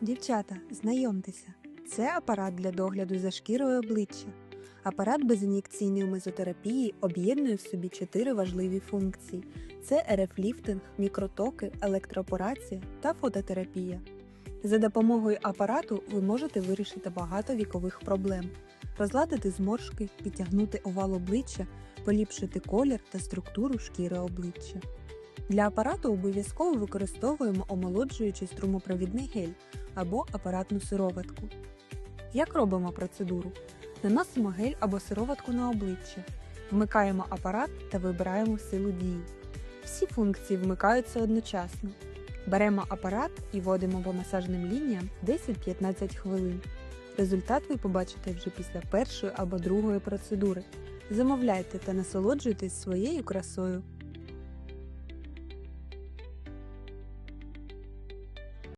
Дівчата, знайомтеся, це апарат для догляду за шкірою обличчя. Апарат безін'єкційної мезотерапії об'єднує в собі чотири важливі функції: це РФ-ліфтинг, мікротоки, електропорація та фототерапія. За допомогою апарату ви можете вирішити багато вікових проблем, розладити зморшки, підтягнути овал обличчя, поліпшити колір та структуру шкіри обличчя. Для апарату обов'язково використовуємо омолоджуючий струмопровідний гель або апаратну сироватку. Як робимо процедуру? Наносимо гель або сироватку на обличчя, вмикаємо апарат та вибираємо силу дії. Всі функції вмикаються одночасно. Беремо апарат і водимо по масажним лініям 10-15 хвилин. Результат ви побачите вже після першої або другої процедури. Замовляйте та насолоджуйтесь своєю красою.